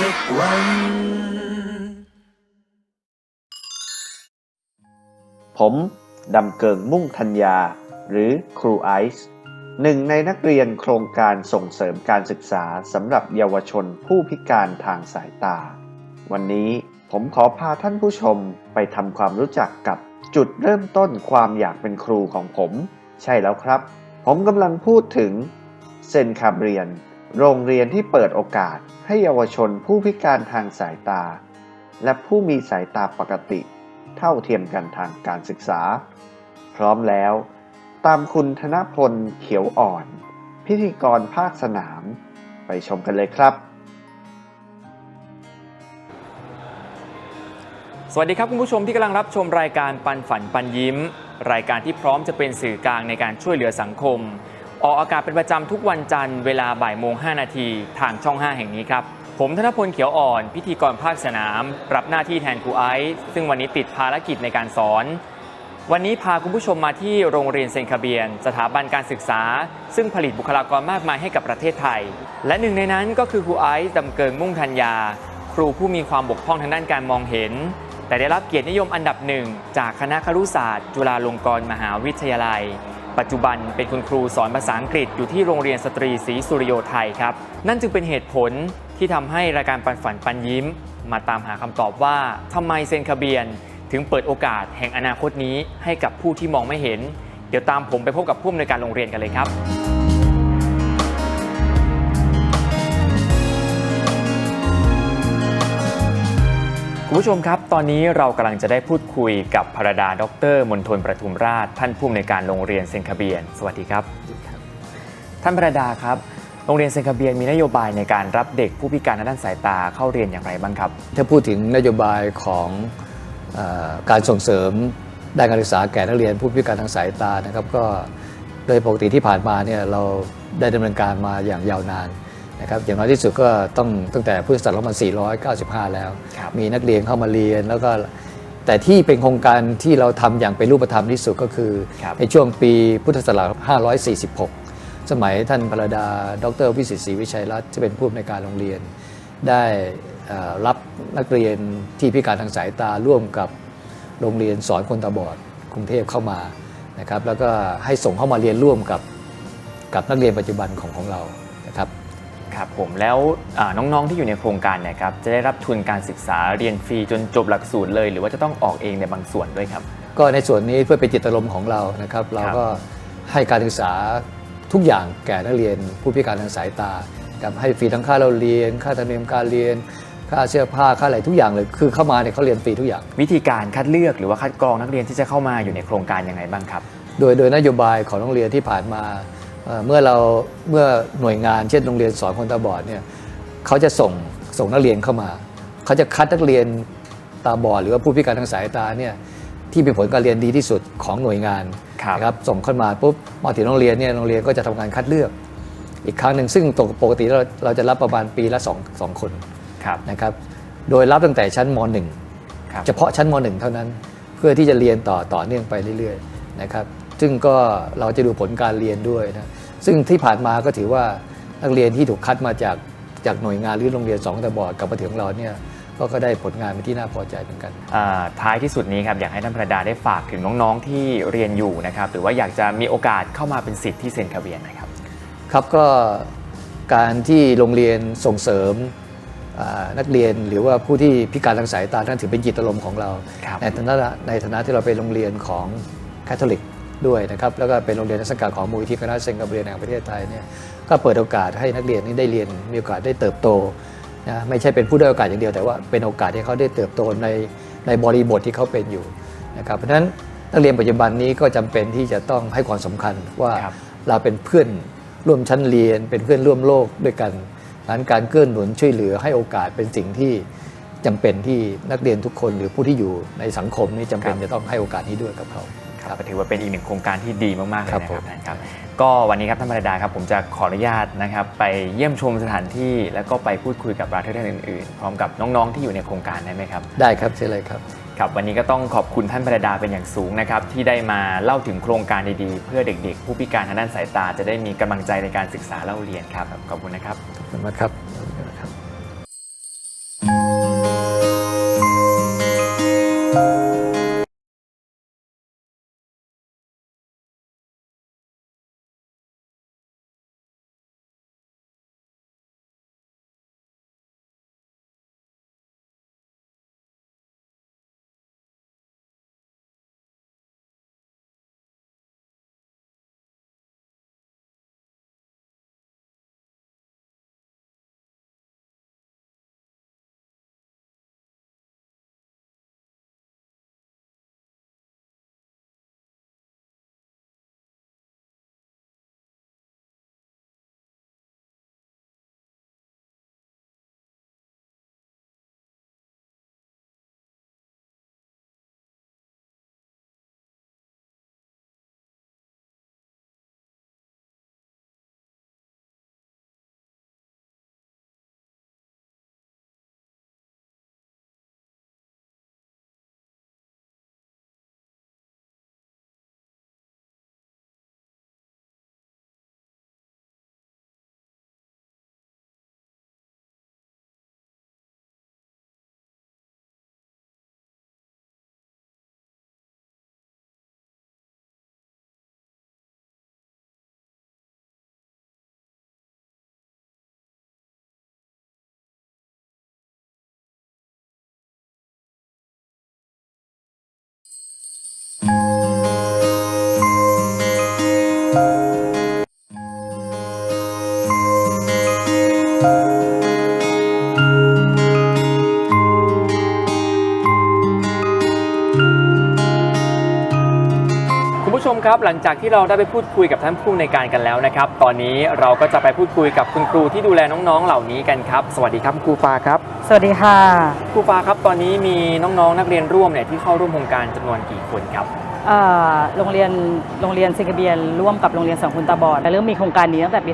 สักวัน ผมดำเกิงมุ่งธัญญา หรือครูไอซ์หนึ่งในนักเรียนโครงการส่งเสริมการศึกษาสำหรับเยาวชนผู้พิการทางสายตา วันนี้ผมขอพาท่านผู้ชมไปทำความรู้จักกับจุดเริ่มต้นความอยากเป็นครูของผม ใช่แล้วครับ ผมกำลังพูดถึงเซนคาเบียน โรงเรียนที่เปิดโอกาส ให้เยาวชนผู้พิการทางสายตา และผู้มีสายตาปกติ เท่าเทียมกันทางการศึกษา พร้อมแล้ว ตามคุณธนพลเขียวอ่อน พิธีกรภาคสนาม ไปชมกันเลยครับ สวัสดีครับคุณผู้ชมที่กำลังรับชมรายการปันฝันปันยิ้ม รายการที่พร้อมจะเป็นสื่อกลางในการช่วยเหลือสังคม ออกอากาศเป็นประจำทุกวันจันทร์เวลาบ่ายโมง 5 นาทีทางช่อง 5 แห่งนี้ครับ ผมธนพลเขียวอ่อน พิธีกรภาคสนาม รับหน้าที่แทนครูไอซ์ซึ่งวันนี้ติดภารกิจในการสอน วันนี้พาคุณผู้ชมมาที่โรงเรียนเซนคาเบียน สถาบันการศึกษา ซึ่งผลิตบุคลากรมากมายให้กับประเทศไทย และหนึ่งในนั้นก็คือครูไอซ์ดำเกิงมุ่งธัญญา ครูผู้มีความบกพร่องทางด้านการมองเห็น แต่ได้รับเกียรตินิยมอันดับหนึ่งจากคณะครุศาสตร์ จุฬาลงกรณ์มหาวิทยาลัย ปัจจุบันเป็นคุณครูสอนภาษาอังกฤษอยู่ที่โรงเรียนสตรีศรีสุริโยไทยครับ นั่นจึงเป็นเหตุผลที่ทำให้รายการปันฝันปันยิ้ม มาตามหาคำตอบว่าทำไมเซนคาเบียน ถึงเปิดโอกาสแห่งอนาคตนี้ให้กับผู้ที่มองไม่เห็น เดี๋ยวตามผมไปพบกับผู้อำนวยการโรงเรียนกันเลยครับ คุณผู้ชมครับ ตอนนี้เรากำลังจะได้พูดคุยกับพระดา ดรมนทนประทุมราช ท่านผู้อำนวยการโรงเรียนเซนคาเบียน สวัสดีครับ ท่านพระดาครับ โรงเรียนเซนคาเบียนมีนโยบายในการรับเด็กผู้พิการทางด้านสายตาเข้าเรียนอย่างไรบ้างครับ ถ้าพูดถึงนโยบายของเออการส่งเสริมด้านการศึกษาแก่นักเรียนผู้พิการทางสายตานะครับก็โดยปกติที่ผ่านมาเนี่ยเราได้ดำเนินการมาอย่างยาวนาน นะครับอย่างน้อยที่สุดก็ต้องตั้งแต่พุทธศักราช2495 แล้ว ครับมีนักเรียนเข้ามาเรียนแล้วก็แต่ที่เป็นโครงการที่เราทำอย่างเป็นรูปธรรมที่สุดก็คือ ครับในช่วงปีพุทธศักราช546 สมัยท่านพระดา ดรวิสิตศรีวิชัยรัตน์ที่เป็นผู้อำนวยการโรงเรียน ได้เอ่อรับนักเรียนที่พิการทางสายตาร่วมกับโรงเรียนสอนคนตาบอดกรุงเทพเข้ามานะครับแล้วก็ให้ส่งเข้ามาเรียนร่วมกับ กับนักเรียนปัจจุบันของของเรานะ ครับครับผมแล้วอ่าน้องๆที่อยู่ในโครงการเนี่ยครับจะได้รับทุนการศึกษาเรียนฟรีจนจบหลักสูตรเลย หรือว่าจะต้องออกเองในบางส่วนด้วยครับ ก็ในส่วนนี้เพื่อเป็นจิตอารมณ์ของเรานะครับ เราก็ให้การศึกษาทุกอย่างแก่นักเรียนผู้พิการทางสายตากับให้ฟรีทั้งค่าเราเรียน ค่าธรรมเนียมการเรียน ค่าเสื้อผ้าค่าอะไรทุกอย่างเลย คือเข้ามาเนี่ยเขาเรียนฟรีทุกอย่าง วิธีการคัดเลือกหรือว่าคัดกรองนักเรียนที่จะเข้ามาอยู่ในโครงการยังไงบ้างครับ โดยโดยนโยบายของโรงเรียนที่ผ่านมา เอ่อเมื่อเราเมื่อหน่วยงานเช่นโรงเรียนสอนคนตาบอดเนี่ยเขาจะส่งส่งนักเรียนเข้ามา เขาจะคัดนักเรียนตาบอดหรือว่าผู้พิการทางสายตาเนี่ยที่มีผลการเรียนดีที่สุดของหน่วยงานครับนะครับส่งเข้ามาปุ๊บมาถึงโรงเรียนเนี่ยโรงเรียนก็จะทำการคัดเลือก อีกครั้งหนึ่งซึ่งปกติเราเราจะรับประมาณปีละสองสองคนครับนะครับโดยรับตั้งแต่ชั้นมครับ .1 เฉพาะชั้นม .1 เท่านั้น เพื่อที่จะเรียนต่อต่อเนื่องไปเรื่อยๆนะครับ ซึ่งก็เราจะดูผลการเรียนด้วยนะซึ่งที่ผ่านมาก็ถือว่านักเรียนที่ถูกคัดมาจากจากหน่วยงานหรือโรงเรียนสองตะบอดกลับมาถึงเราเนี่ยก็ก็ได้ผลงานเป็นที่น่าพอใจเหมือนกันอ่าท้ายที่สุดนี้ครับอยากให้ท่านประดาได้ฝากถึงน้องๆที่เรียนอยู่นะครับหรือว่าอยากจะมีโอกาสเข้ามาเป็นสิทธิ์ที่เซนคาเบียนนะครับ ครับก็การที่โรงเรียนส่งเสริมอ่านักเรียนหรือว่าผู้ที่พิการทางสายตาท่านถือเป็นจิตอารมณ์ของเราครับในฐานะในฐานะที่เราเป็นโรงเรียนของแคทอลิก ด้วยนะครับแล้วก็เป็นโรงเรียนนักศึกษาของมูลที่คณะเซนกับเรียนแห่งประเทศไทยเนี่ยก็เปิดโอกาสให้นักเรียนนี้ได้เรียนมีโอกาสได้เติบโตนะไม่ใช่เป็นผู้ได้อยโอกาสอย่างเดียวแต่ว่าเป็นโอกาสที่เขาได้เติบโตในในบริบทที่เขาเป็นอยู่นะครับเพราะฉะนั้นนักเรียนปัจจุบันนี้ก็จำเป็นที่จะต้องให้ความสำคัญว่าครับเราเป็นเพื่อนร่วมชั้นเรียน เป็นเพื่อนร่วมโลกด้วยกันดังนั้นการเกื้อหนุนช่วยเหลือให้โอกาสเป็นสิ่งที่จำเป็นที่นักเรียนทุกคนหรือผู้ที่อยู่ในสังคมนี่จำเป็นครับจะต้องให้โอกาสนี้ด้วยกับเขา ครับก็ถือว่าเป็นอีกหนึ่งโครงการที่ดีมากๆเลยครับนะคผรับมท่านครับ ก็วันนี้ครับท่านปรดาครับผมจะขออนุญาตนะครับ ไปเยี่ยมชมสถานที่แล้วก็ไปพูดคุยกับราเทอร์ท่านอื่นๆ พร้อมกับน้องๆที่อยู่ในโครงการได้ไหมครับ ได้ครับเชิญเลยครับ ครับวันนี้ก็ต้องขอบคุณท่านปรดาเป็นอย่างสูงนะครับ ที่ได้มาเล่าถึงโครงการดีๆ เพื่อเด็กๆ ผู้พิการทางด้านสายตาจะได้มีกำลังใจในการศึกษาเล่าเรียนครับขอบคุณนะครับ ขอบคุณมากครับขอบคุณครับ คุณผู้ชมครับหลังจากที่เราได้ไปพูดคุยกับท่านผู้ในวยการกันแล้วนะครับ ตอนนี้เราก็จะไปพูดคุยกับคุณครูที่ดูแลน้องๆเหล่านี้กันครับ สวัสดีครับครูฟ้าครับ สวัสดีค่ะครูฟ้าครับตอนนี้มีน้องๆนักเรียนร่วมเนี่ยที่เข้าร่วมโครงการจำนวนกี่คนครับเอ่อโรงเรียนโรงเรียนซิงคเบียนร่วมกับโรงเรียนสังคุณตาบอดเริ่มมีโครงการนี้ตั้งแต่ปี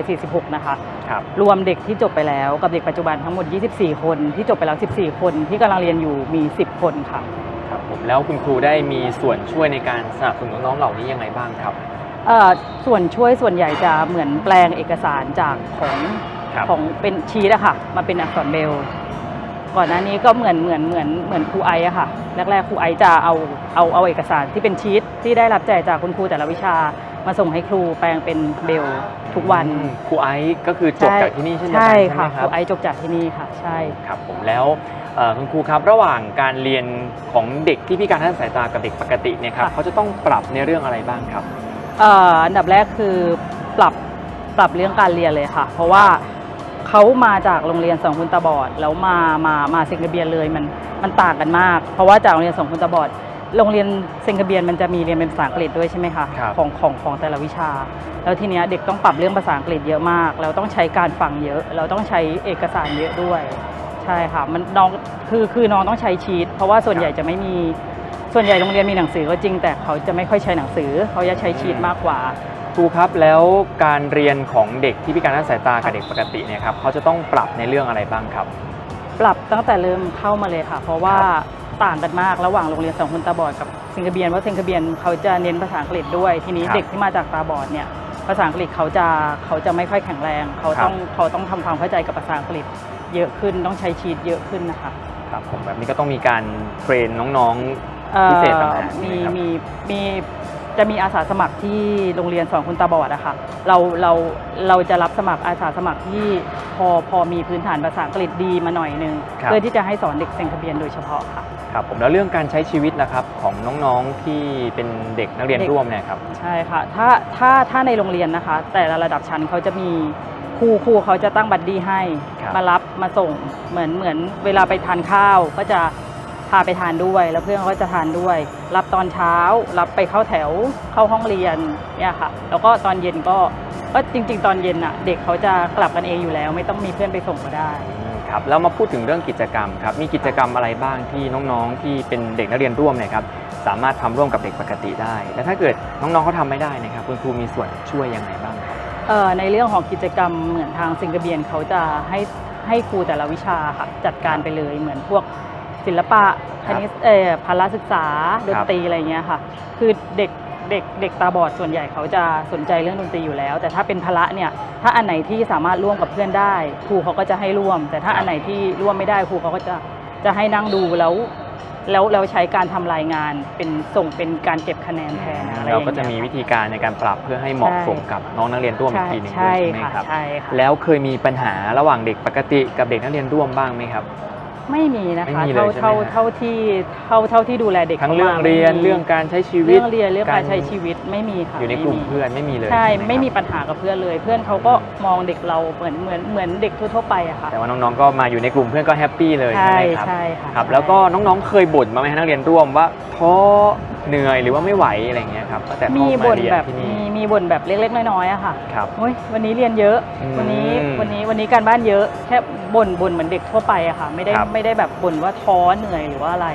2546 นะคะครับรวมเด็กที่จบไปแล้วกับเด็กปัจจุบันทั้งหมด 24 คนที่จบไปแล้ว 14 คนที่กำลังเรียนอยู่มี 10 คนค่ะครับผม แล้วคุณครูได้มีส่วนช่วยในการสนับสนุนน้องๆเหล่านี้ยังไงบ้างครับ เอ่อส่วนช่วยส่วนใหญ่จะเหมือนแปลงเอกสารจากของครับ ของเป็นชีตอะค่ะมาเป็นอักษรเบรลล์ก่อนหน้านี้ก็เหมือนเหมือนเหมือนเหมือนครูไออะค่ะแรกๆครูไอจะเอาเอาเอาเอกสารที่เป็นชีตที่ได้รับแจกจากคุณครูแต่ละวิชา มาส่งให้ครูแปลงเป็นเบรลล์ทุกวันอืมครูไอซ์ก็คือจบจากที่นี่ใช่ไหมใช่ใช่ค่ะไหมคครูรับไอจบจากที่นี่ค่ะ ใช่ ครับผมแล้วเอ่อคุณครูครับระหว่างการเรียนของเด็กที่พิการทางด้านสายตากับเด็กปกติเนี่ยครับค่ะ เขาจะต้องปรับในเรื่องอะไรบ้างครับ เอ่ออันดับแรกคือปรับปรับเรื่องการเรียนเลยค่ะ เพราะว่าเขามาจากโรงเรียนสองคุณตาบอดแล้วมามามาเซงกระเบียนเลยมันมันต่างกันมาก เพราะว่าจากโรงเรียนสองคุณตาบอด โรงเรียนเซงกระเบียนมันจะมีเรียนเป็นภาษาอังกฤษด้วยใช่ไหมคะครับ ของของของแต่ละวิชา แล้วทีเนี้ยเด็กต้องปรับเรื่องภาษาอังกฤษเยอะมากแล้วต้องใช้การฟังเยอะ เราต้องใช้เอกสารเยอะด้วย ใช่ค่ะมันน้องคือคือน้องต้องใช้ชีตเพราะว่าส่วนใหญ่จะไม่มีส่วนใหญ่โรงเรียนมีหนังสือก็จริง แต่เขาจะไม่ค่อยใช้หนังสือ เขาจะใช้ชีตมากกว่า ครูครับแล้วการเรียนของเด็กที่พิการทางด้านสายตากับเด็กปกติเนี่ยครับเขาจะต้องปรับในเรื่องอะไรบ้างครับ ปรับตั้งแต่เริ่มเข้ามาเลยค่ะ เพราะว่า ต่างกันมากระหว่างโรงเรียนสองคนตาบอดกับเซงคาเบียนเพราะเซงคาเบียนเขาจะเน้นภาษาอังกฤษด้วยทีนี้ครับเด็กที่มาจากตาบอดเนี่ยภาษาอังกฤษเขาจะเขาจะไม่ค่อยแข็งแรง เขาต้องเขาต้องทำความเข้าใจกับภาษาอังกฤษ เยอะขึ้นต้องใช้ชีตเยอะขึ้นนะคะครับผมแบบนี้ก็ต้องมีการเทรนน้องอ่อพิเศษต่างหากมีใช่ไหมครับมีมี จะมีอาสาสมัครที่โรงเรียนสอนคนตาบอดอะค่ะเราเราเราจะรับสมัครอาสาสมัครที่พอพอมีพื้นฐานภาษาอังกฤษดีมาหน่อยนึงครับ เพื่อที่จะให้สอนเด็กเซ็นทะเบียนโดยเฉพาะค่ะ ครับผมแล้วเรื่องการใช้ชีวิตนะครับของน้องๆที่เป็นเด็กนักเรียนเด็ก ร่วมเนี่ยครับ ใช่ค่ะ ถ้าถ้าถ้าในโรงเรียนนะคะ แต่ละระดับชั้นเขาจะมีครูครูเขาจะตั้งบัดดี้ให้ ครับ มารับมาส่งเหมือนเหมือนเวลาไปทานข้าว ก็จะพาไปทานด้วย แล้วเพื่อนเขาก็จะทานด้วย รับตอนเช้า รับไปเข้าแถวเข้าห้องเรียนเนี่ยค่ะ แล้วก็ตอนเย็นก็ก็จริง ๆ ตอนเย็นอะเด็กเขาจะกลับกันเองอยู่แล้ว ไม่ต้องมีเพื่อนไปส่งก็ได้อืมครับแล้วมาพูดถึงเรื่องกิจกรรมครับมีกิจกรรมอะไรบ้างที่น้องๆ ที่เป็นเด็กนักเรียนร่วมเนี่ยครับสามารถทำร่วมกับเด็กปกติได้ และถ้าเกิดน้องๆเขาทำไม่ได้นะครับคุณครูมีส่วนช่วยยังไงบ้างครับ เอ่อในเรื่องของกิจกรรมเหมือนทางสิงคโปร์เขาจะให้ให้ครูแต่ละวิชาค่ะจัดการไปเลยเหมือนพวก ศิลปะคณิตเอ่อพละศึกษาดนตรีอะไรเงี้ยค่ะ คือเด็กเด็กเด็กตาบอดส่วนใหญ่เขาจะสนใจเรื่องดนตรีอยู่แล้ว แต่ถ้าเป็นพละเนี่ยถ้าอันไหนที่สามารถร่วมกับเพื่อนได้ครูเขาก็จะให้ร่วม แต่ถ้าอันไหนที่ร่วมไม่ได้ครูเขาก็จะจะให้นั่งดูแล้วแล้วแล้วใช้การทำรายงานเป็นส่งเป็นการเก็บคะแนนแทนอะไรอย่เรางก็งี้ยจะมีวิธีการในการปรับเพื่อให้เหมาะสมกับน้องนักเรียนร่วมอีกใช่ทีหนึ่งด้ใช่วยใช่ไหมค่ะครับใช่ค่ะแล้วเคยมีปัญหาระหว่างเด็กปกติกับเด็กนักเรียนร่วมบ้างไหมครับ ไม่มีนะไม่คะมีเลยเท่าใช่ไหมเท่าฮะ เท่าที่เท่าเท่าที่ดูแลเด็กทั้งข้าเรื่องมาเรียนไม่มีเรื่องการใช้ชีวิตเรื่องเรียนเรื่องการใช้ชีวิตไม่มีค่ะอยู่ในกลุ่มไเพื่อนไม่มีเลยใช่หครับไม่มีปัญหากับเพื่อนเลย เพื่อนเขาก็มองเด็กเราเหมือนเหมือนเหมือนเด็กทั่วๆไปอะค่ะ แต่ว่าน้องๆก็มาอยู่ในกลุ่มเพื่อนก็แฮปปี้เลยใช่ใช่ไหมครับใช่ค่ะครับ ใช่ แล้วก็น้องๆเคยบ่นมาไหมฮะนักเรียนร่วมว่าท้อเหนื่อยหรือว่าไม่ไหวอะไรอย่างเงี้ยครับตั้งแต่เข้ามีมาบ่นเรียนแบบที่มีนี่มี บ่นแบบเล็กๆ น้อยๆอะค่ะครับ โอ้ยวันนี้เรียนเยอะ อืมวันนี้วันนี้วันนี้การบ้านเยอะแค่บ่นบ่นเหมือนเด็กทั่วไปอะค่ะ ไม่ได้ครับ ไม่ได้แบบบ่นว่าท้อเหนื่อยหรือว่าอะไร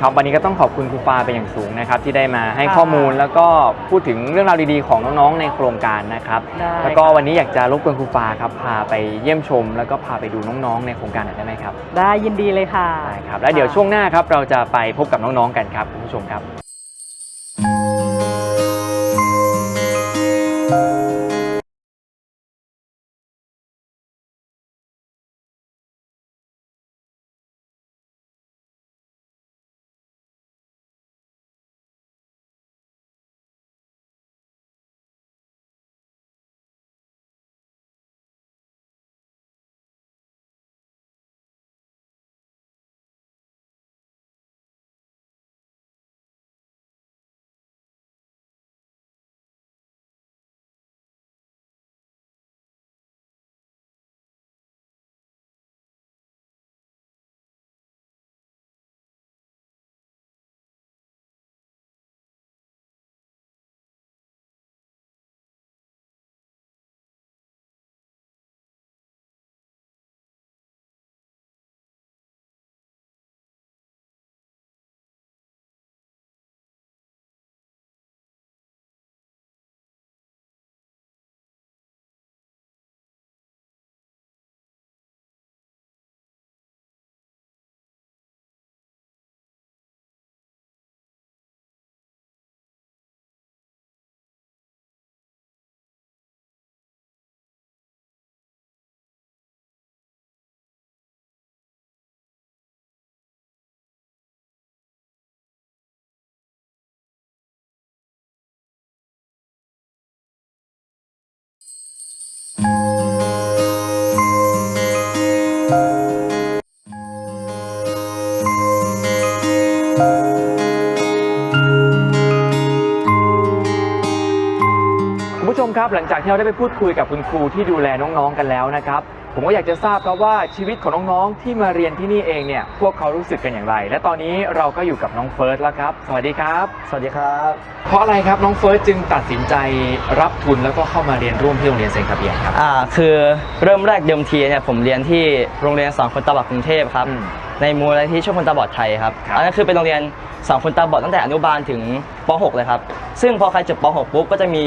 ครับวันนี้ก็ต้องขอบคุณครูปาเป็นอย่างสูงนะครับ ที่ได้มาให้ค่ะ ข้อมูลแล้วก็พูดถึงเรื่องราวดีๆของน้องๆในโครงการนะครับ ได้แล้วก็วันนี้อยากจะรบกวนครูปาครับพาไปเยี่ยมชม แล้วก็พาไปดูน้องๆในโครงการหน่อยได้ไหมครับได้ยินดีเลยค่ะ ได้ครับแล้วเดี๋ยวช่วงหน้าครับเราจะไปพบกับน้องๆกันครับคุณผู้ชมครับ คุณผู้ชมครับหลังจากที่เราได้ไปพูดคุยกับคุณครูที่ดูแลน้องๆกันแล้วนะครับ ผมก็อยากจะทราบครับว่าชีวิตของน้องๆที่มาเรียนที่นี่เองเนี่ยพวกเขารู้สึกกันอย่างไร และตอนนี้เราก็อยู่กับน้องเฟิร์สแล้วครับ สวัสดีครับ สวัสดีครับ เพราะอะไรครับน้องเฟิร์สจึงตัดสินใจรับทุนแล้วก็เข้ามาเรียนร่วมที่โรงเรียนเซนคาเบียนครับอ่าคือเริ่มแรกเดิมทีเนี่ยผมเรียนที่โรงเรียนสอนคนตาบอดกรุงเทพครับอืม ในมูลนิธิช่วยคนตาบอดไทยครับครับ อันนั้นคือเป็นโรงเรียนสอนคนตาบอดตั้งแต่อนุบาลถึงป .6 เลยครับซึ่งพอใครจบป .6 ปุ๊บก็จะมี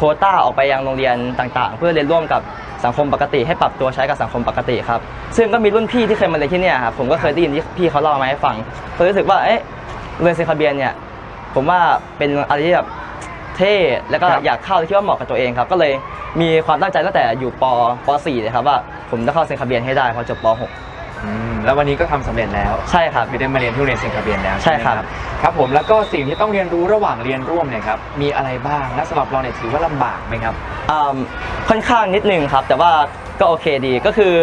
โควต้าออกไปยังโรงเรียนต่างๆ เพื่อเรียนร่วมกับสังคมปกติ ให้ปรับตัวใช้กับสังคมปกติครับซึ่งก็มีรุ่นพี่ที่เคยมาเรียนที่เนี่ยครับผมก็เคยได้ยินที่พี่เขาเล่ามาให้ฟังก็รู้สึกว่าเอ๊ะเรียนเซนคาเบียนเนี่ยผมว่าเป็นอะไรที่แบบเท่แล้วก็อยากเข้าที่ว่าเหมาะกับตัวเองครับก็เลยมีความตั้งใจตั้งแต่อยู่ปป .4 เลยครับว่าผมจะเข้าเซนคาเบียนให้ได้พอจบป .6 อืมแล้ววันนี้ก็ทำสำเร็จแล้วใช่ครับ คือได้มาเรียนที่โรงเรียนเซนคาเบียนแล้วใช่ไหมครับ ครับผมแล้วก็สิ่งที่ต้องเรียนรู้ระหว่างเรียนร่วมเนี่ยครับมีอะไรบ้างและสำหรับเราเนี่ยถือว่าลำบากไหมครับอ่าค่อนข้างนิดนึงครับ แต่ว่าก็โอเคดีก็คือ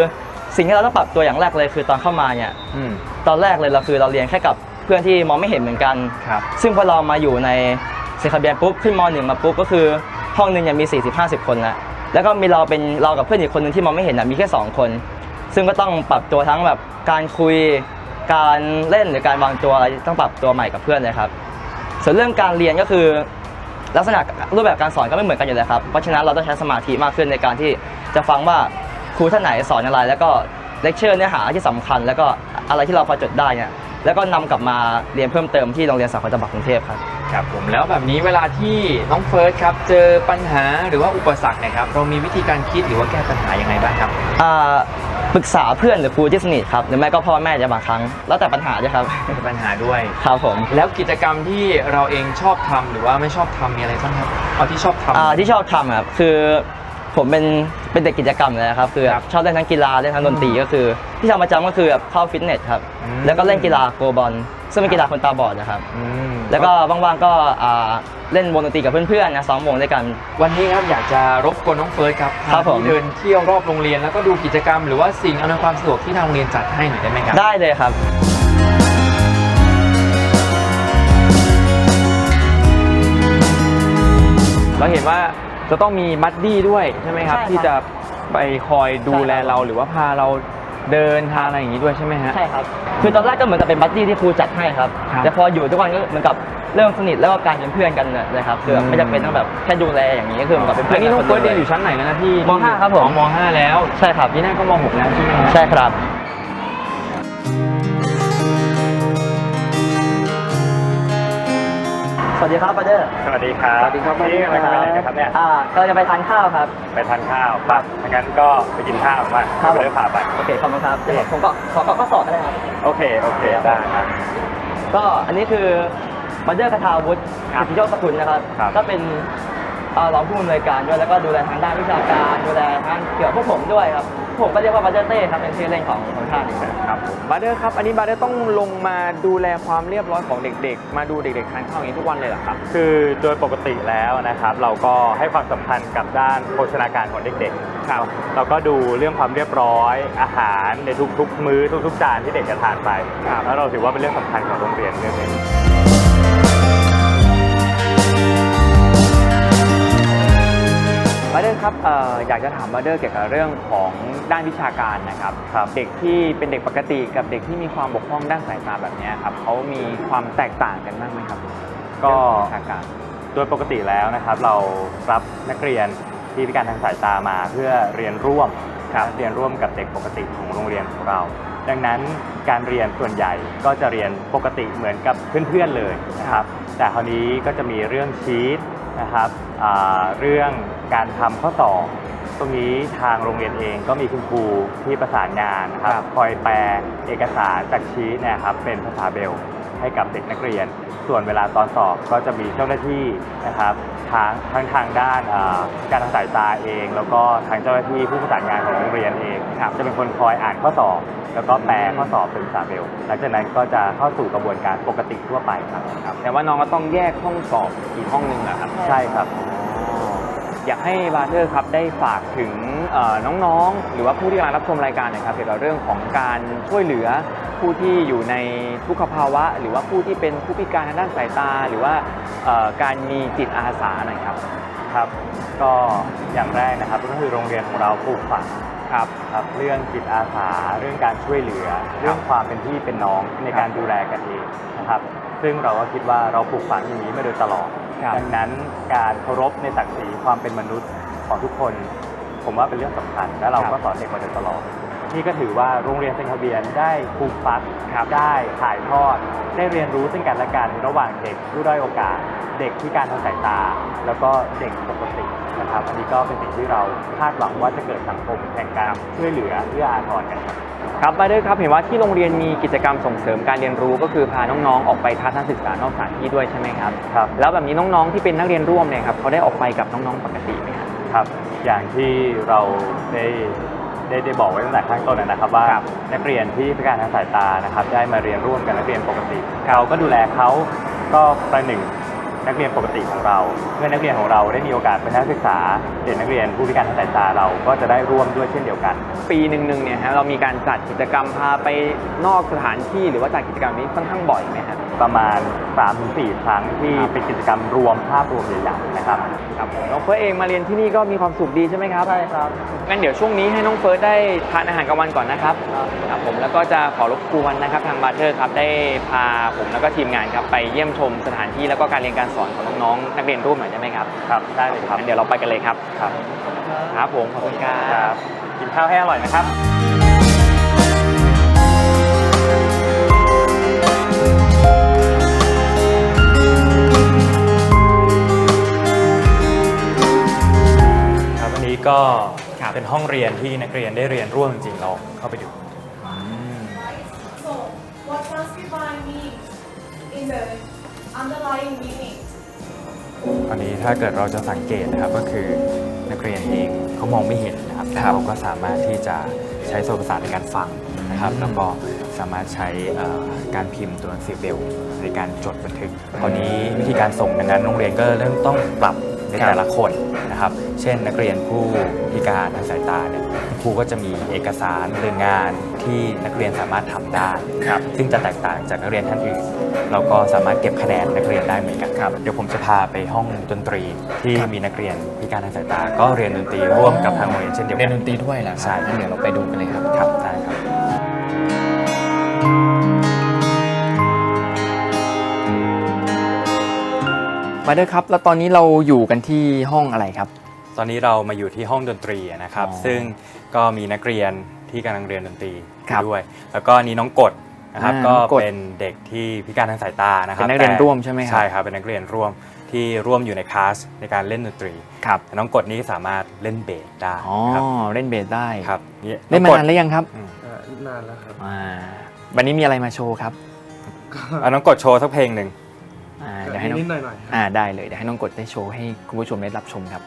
สิ่งที่เราต้องปรับตัวอย่างแรกเลยคือตอนเข้ามาเนี่ยอืมตอนแรกเลยเราคือเราเรียนแค่กับเพื่อนที่มองไม่เห็นเหมือนกัน ครับ ซึ่งพอเรามาอยู่ในเซคาเบียนปุ๊บขึ้นมหนึ่งมาปุ๊บก็คือห้องหนึ่งเนี่ยมี 40-50 คนแล้วแล้วก็มีเราเป็นเรากับเพื่อนอีกคนหนึ่งที่มองไม่เห็นนะมีแค่ 2 คน ซึ่งก็ต้องปรับตัวทั้งแบบการคุย การเล่นหรือการวางตัวอะไรต้องปรับตัวใหม่กับเพื่อนเลยครับ ส่วนเรื่องการเรียนก็คือ ลักษณะรูปแบบการสอนก็ไม่เหมือนกันอยู่แล้วครับ เพราะฉะนั้นเราต้องใช้สมาธิมากขึ้นในการที่จะฟังว่าครูท่านไหนสอนอะไร แล้วก็เลคเชอร์เนื้อหาที่สำคัญ แล้วก็อะไรที่เราพอจดได้เนี่ยแล้วก็นำกลับมาเรียนเพิ่มเติมที่โรงเรียนสาขาจังหวัดกรุงเทพครับครับผมแล้วแบบนี้เวลาที่น้องเฟิร์สครับเจอปัญหาหรือว่าอุปสรรคเนะครับเรามีวิธีการคิดหรือว่าแก้ปัญหายังไงบ้างครับอ่า ปรึกษาเพื่อนหรือครูที่สนิทครับหรือไม่ก็พ่อแม่จะบางครั้ง แล้วแต่ปัญหาด้วยครับปัญหาด้วยครับผมแล้วกิจกรรมที่เราเองชอบทำหรือว่าไม่ชอบทำมีอะไรบ้างครับเอาที่ชอบทำอ่าที่ชอบทำครับคือ ผมเป็นเป็นเด็กกิจกรรมเลยนะครับคือครับชอบเล่นทั้งกีฬาเล่นทั้งดนตรีก็คือ ที่ทำประจำก็คือแบบเข้าฟิตเนสครับอืม แล้วก็เล่นกีฬาโกบอลซึ่งเป็นกีฬาคนตาบอดนะครับ อืมแล้วก็ว่างๆก็อ่าเล่นวงดนตรีกับเพื่อนๆนะซ้อมวงด้วยกัน วันนี้ครับอยากจะรบกวนน้องเฟิร์สครับครับผมพาพี่เดินเที่ยวรอบโรงเรียนแล้วก็ดูกิจกรรม หรือว่าสิ่งอำนวยความสะดวกที่ทางโรงเรียนจัดให้หน่อยได้ไหมครับ ได้เลยครับ เราเห็นว่า จะต้องมีบัดดี้ด้วยใช่ไหมครับ ใช่ครับที่จะไปคอยดูแลใช่ครับ เราหรือว่าพาเราเดินทางอะไรอย่างนี้ด้วยใช่ไหมฮะ ใช่ครับ คือตอนแรกก็เหมือนกับเป็นบัดดี้ที่ครูจัดให้ครับ ครับแต่พออยู่ทุกวันก็เหมือนกับเริ่มสนิทแล้วก็กลารเป็นเพื่อนกันเลยครับคือแบบไม่จำเป็นต้องแบบแค่ดูแลอย่างนี้ก็คือเหมือนกับเป็นเพื่แล้อวนนี่น้องกัเฟิร์สคเรียนลอยู่ชั้นไหนแล้วนะพี่มห้าครับผม อ๋อมห้าแล้ว ใช่ครับ นี่น่าก็มหกแล้วใช่ไหมฮะ ใช่ครับ วัสดีครับบัเดอร์ สวัสดีครับสวัสดีครับนี่กำลังจะไปไหนนะครับเนี่ยอ่าก็จะไปทานข้าวครับ ไปทานข้าวครับงั้นก็ไปกินข้าวมาครับไปเดินผ่าไปโอเคขอบคุณครับเดี๋ยวผมก็ขอขอข้อสอบก็ได้ครับ โอเคโอเคได้ครับ ก็อันนี้คือบัเดอร์คาทาวุฒิครับสิทธิโยศกุลนะครับ ครับ ก็เป็น เอ่อรองผู้อำนวยการด้วยแล้วก็ดูแลทางด้านวิชาการดูแลทางเกี่ยวกับพวกผมด้วยครับ ผมก็เรียกว่าบัเดอร์เต้ครับเป็นชื่อเล่นของของท่านครับ ครับผมบาร์เดอร์ครับ อันนี้บาร์เดอร์ต้องลงมาดูแลความเรียบร้อยของเด็ก ๆ มาดูเด็กๆทานข้าวอย่างนี้ทุกวันเลยเหรอครับ คือโดยปกติแล้วนะครับ เราก็ให้ความสำคัญกับด้านโภชนาการของเด็กๆครับ เราก็ดูเรื่องความเรียบร้อยอาหารในทุกๆ มื้อทุกๆจานที่เด็กจะทานไปครับแล้วเราถือว่าเป็นเรื่องสำคัญของโรงเรียนเรื่องหนึ งบาร์เดอร์ครับเอ่ออยากจะถามบาร์เดอร์เกี่ยวกับเรื่องของด้านวิชาการนะครับเด็กที่เป็นเด็กปกติกับเด็กที่มีความบกพร่องด้านสายตาแบบเนี้ยครับเขามีความแตกต่างกันบ้างไหมครับ ก็เรื่องของวิชาการโดยปกติแล้วนะครับ เรารับนักเรียนที่พิการทางสายตามาเพื่อเรียนร่วมครับเรียนร่วมกับเด็กปกติของโรงเรียนของเรา ดังนั้นการเรียนส่วนใหญ่ก็จะเรียนปกติเหมือนกับเพื่อนๆเลยนะครับ แต่คราวนี้ก็จะมีเรื่องชีตนะครับอ่าเรื่องการทำข้อสอบตรงนี้ทางโรงเรียนเองก็มีคุณครูที่ประสานงานนะครับครับคอยแปลเอกสารจากชีตเนะครับเป็นภาษาเบลให้กับเด็กนักเรียน ส่วนเวลาตอนสอบก็จะมีเจ้าหน้าที่นะครับ ทางทั้งทางด้านอ่าการทางสายตาเอง แล้วก็ทางเจ้าหน้าที่ผู้ประสานงานของโรงเรียนเองครับจะเป็นคนคอยอ่านข้อสอบ แล้วก็แปลข้อสอบเป็นภาษาเบลหลังจากนั้นก็จะเข้าสู่กระบวนการปกติทั่วไปครับครับแต่ว่าน้องก็ต้องแยกห้องสอบอีกห้องหนึ่งอะครับ ใช่ครับ อยากให้บาร์เทอร์ครับได้ฝากถึงน้องๆ หรือว่าผู้ที่กำลังรับชมรายการนะครับเกี่ยวกับเรื่องของการช่วยเหลือผู้ที่อยู่ในทุกขภาวะ หรือว่าผู้ที่เป็นผู้พิการทางด้านสายตา หรือว่าการมีจิตอาสาหน่อยครับครับก็อย่างแรกนะครับก็คือโรงเรียนของเราปลูกฝังครับครับเรื่องจิตอาสาเรื่องการช่วยเหลือ เรื่องความเป็นพี่เป็นน้องในการดูแลกันเองนะครับ ซึ่งเราก็คิดว่าเราปลูกฝังอย่างนี้มาโดยตลอด ครับ ดังนั้นการเคารพในศักดิ์ศรีความเป็นมนุษย์ของทุกคน ผมว่าเป็นเรื่องสำคัญ และเราก็สอนเด็กมาโดยตลอดนี่ก็ถือว่าโรงเรียนเซนทะเบียนได้ปลูกฝังได้ถ่ายทอด ได้เรียนรู้ซึ่งกันและกันระหว่างเด็กผู้ด้อยโอกาส เด็กที่การทางสายตา แล้วก็เด็กปกติ นะครับอันนี้ก็เป็นสิ่งที่เราคาดหวังว่าจะเกิดสังคมแห่งการช่วยเหลือเอื้ออาทรกันครับครับบาร์เทอร์ครับเห็นว่าที่โรงเรียนมีกิจกรรมส่งเสริมการเรียนรู้ก็คือพาน้องๆ ออกไปทัศนศึกษานอกสถานที่ด้วยใช่ไหมครับครับแล้วแบบนี้น้องๆที่เป็นนักเรียนร่วมเนี่ยครับเขาได้ออกไปกับน้องๆปกติไหมครับครับ อย่างที่เราได้ได้ได้บอกไว้ตั้งแต่ข้างต้นนะครับว่าครับนักเรียนที่พิการทางสายตานะครับได้มาเรียนร่วมกับนักเรียนปกติ เราก็ดูแลเขาก็ประหนึ่ง นักเรียนปกติของเรา เมื่อนักเรียนของเราได้มีโอกาสเป็นนักศึกษาเด็กนักเรียนผู้พิการทางสายตาเราก็จะได้ร่วมด้วยเช่นเดียวกัน ปีหนึ่งๆเนี่ยฮะเรามีการจัดกิจกรรมพาไปนอกสถานที่หรือว่าจัดกิจกรรมนี้ค่อนข้างบ่อยไหมครับ ประมาณ 3-4 ครั้งที่เป็นกิจกรรมรวมภาพรวมใหญ่ๆนะครับครับผมน้องเฟิร์สเองมาเรียนที่นี่ก็มีความสุขดีใช่ไหมครับใช่ครับงั้นเดี๋ยวช่วงนี้ให้น้องเฟิร์สได้ทานอาหารกลางวันก่อนนะครับครับผมแล้วก็จะขอรบกวนนะครับทางบาร์เทอร์ครับได้พาผมแล้วก็ทีมงานครับไปเยี่ยมชมสถานที่แล้วก็การเรียนการสอนของน้องๆนักเรียนร่วมหน่อยได้ไหมครับครับได้เลยครับงั้นเดี๋ยวเราไปกันเลยครับครับครับผมขอบคุณครัครับบกินข้าวให้อร่อยนะครับ ครับวันนี้ก็เป็นห้องเรียนที่นักเรียนได้เรียนร่วมจริงๆเราเข้าไปดู So, what transcribe means in the underlying meaning? อันนี้ถ้าเกิดเราจะสังเกตนะครับก็คือนักเรียนเองเขามองไม่เห็นนะครับแต่เขาก็สามารถที่จะใช้โซ่ประสาทในการฟังนะครับ แล้วก็สามารถใช้เอ่อการพิมพ์ตัวหนังสือเบลในการจดบันทึกคราวนี้วิธีการส่งดังนั้นโรงเรียนก็เริ่มต้องปรับ ในแต่ละคนนะครับ เช่นนักเรียนผู้พิการทางสายตาเนี่ยครูก็จะมีเอกสารหรืองานที่นักเรียนสามารถทำได้ครับซึ่งจะแตกต่างจากนักเรียนท่านอื่น เราก็สามารถเก็บคะแนนนักเรียนได้เหมือนกันครับ เดี๋ยวผมจะพาไปห้องดนตรีที่มีนักเรียนพิการทางสายตา ก็เรียนดนตรีร่วมกับทางโรงเรียนเช่นเดียวกัน เรียนดนตรีด้วยเหรอครับใช่งั้นเดี๋ยวเราไปดูกันเลยครับ ครับ ได้ครับ มาเดอร์ครับ แล้วตอนนี้เราอยู่กันที่ห้องอะไรครับ ตอนนี้เรามาอยู่ที่ห้องดนตรีนะครับ อ๋อซึ่งก็มีนักเรียนที่กำลังเรียนดนตรีครับด้วย แล้วก็นี่น้องกฎนะครับอ่าก็น้องกฎเป็นเด็กที่พิการทางสายตานะครับเป็นนักเรียนแต่ร่วมใช่ไหมครับ ใช่ครับเป็นนักเรียนร่วมที่ร่วมอยู่ในคลาสในการเล่นดนตรีครับแต่น้องกฎนี้สามารถเล่นเบสได้อ๋อครับเล่นเบสได้ครับนี่เล่นมาองกฎนานหรือยังครับอืมนานแล้วครับ อ่าวันนี้มีอะไรมาโชว์ครับ เอาน้องกดโชว์สักเพลงหนึ่งอ่า เดี๋ยวให้น้องนิดๆหน่อยๆครับอ่าได้เลยเดี๋ยวให้น้องกดได้โชว์ให้คุณผู้ชมได้รับชมครับ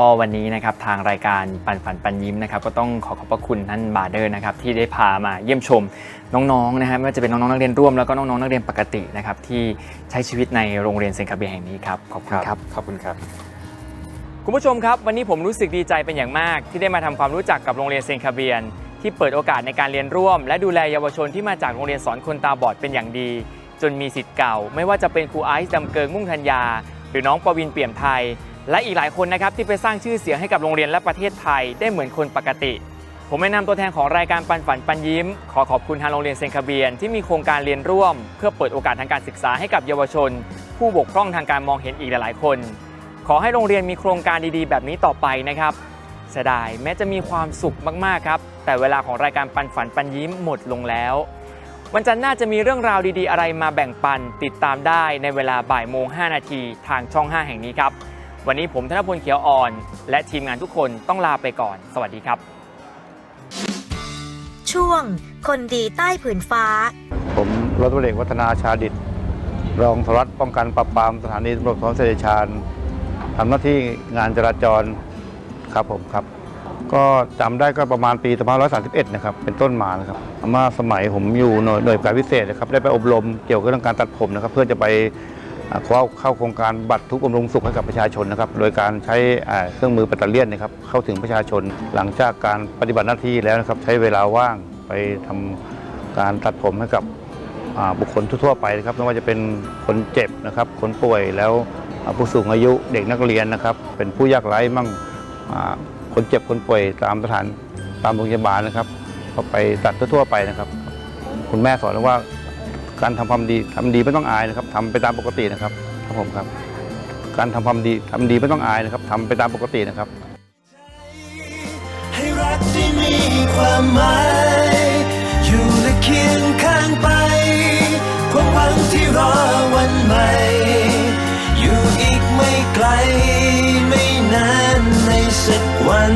ก็วันนี้นะครับทางรายการปันฝันปันยิ้มนะครับก็ต้องขอขอบพระคุณท่านบาร์เดอร์นะครับที่ได้พามาเยี่ยมชมน้องๆนะฮะไม่ว่าจะเป็นน้องๆนักเรียนร่วมแล้วก็น้องๆนักเรียนปกตินะครับที่ใช้ชีวิตในโรงเรียนเซนคาเบียแห่งนี้ครับขอบคุณครับขอบคุณครับ คุณผู้ชมครับ วันนี้ผมรู้สึกดีใจเป็นอย่างมาก ที่ได้มาทำความรู้จักกับโรงเรียนเซนคาเบียนที่เปิดโอกาสในการเรียนร่วม และดูแลเยาวชนที่มาจากโรงเรียนสอนคนตาบอดเป็นอย่างดี จนมีสิทธิ์เก่า ไม่ว่าจะเป็นครูไอซ์ดำเกิงมุ่งธัญญาหรือน้องปวินเปี่ยมไทย และอีกหลายคนนะครับที่ไปสร้างชื่อเสียงให้กับโรงเรียนและประเทศไทยได้เหมือนคนปกติ ผมแนะนำตัวแทนของรายการปันฝันปันยิ้ม ขอขอบคุณทางโรงเรียนเซนคาเบียน ที่มีโครงการเรียนร่วม เพื่อเปิดโอกาสทางการศึกษาให้กับเยาวชน ผู้บกพร่องทางการมองเห็นอีกหลายๆ คน ขอให้โรงเรียนมีโครงการดีๆ แบบนี้ต่อไปนะครับเสียดายแม้จะมีความสุขมากๆครับ แต่เวลาของรายการปันฝันปันยิ้มหมดลงแล้ว วันจันทร์หน้าจะมีเรื่องราวดีๆ อะไรมาแบ่งปันติดตามได้ในเวลาบ่ายโมง5นาทีทางช่อง 5 แห่งนี้ครับ วันนี้ผมธนพลเขียวอ่อน และทีมงานทุกคนต้องลาไปก่อน สวัสดีครับ ช่วง คนดีใต้ผืนฟ้า ผมร้อยตำรวจเอกวัฒนาชาดิต รองสารวัตรป้องกันปราบปรามสถานีตำรวจภูธรเสด็จชาญทำหน้าที่งานจราจรครับผมครับ ก็จำได้ก็ประมาณปี2531 นะครับ เป็นต้นมานะครับเมื่อสมัยผมอยู่หน่วยหน่วยการพิเศษนะครับ ได้ไปอบรมเกี่ยวกับเรื่องการตัดผมนะครับ เพื่อจะไปอ่า เข้าเข้าโครงการบัตรทุกบำรุงสุขให้กับประชาชนนะครับ โดยการใช้เครื่องมือแบตเตอเลียนนะครับเข้าถึงประชาชนหลังจากการปฏิบัติหน้าที่แล้วนะครับ ใช้เวลาว่างไปทำการตัดผมให้กับบุคคลทั่วไปนะครับไม่ว่าจะเป็นคนเจ็บนะครับ คนป่วยแล้วผู้สูงอายุเด็กนักเรียนนะครับ เป็นผู้ยากไร้มั่งคนเจ็บคนป่วยตามสถานตามโรงพยาบาลนะครับก็ไปตัดทั่วไปนะครับ คุณแม่สอนว่า การทำความดีทำดีไม่ต้องอายนะครับทำไปตามปกตินะครับครับผมครับ การทำความดีทำดีไม่ต้องอายนะครับทำไปตามปกตินะครับ ให้รักที่มีความหมายอยู่และเคียงข้างไปความหวังที่รอวันใหม่ อยู่อีกไม่ไกลไม่นานในสักวัน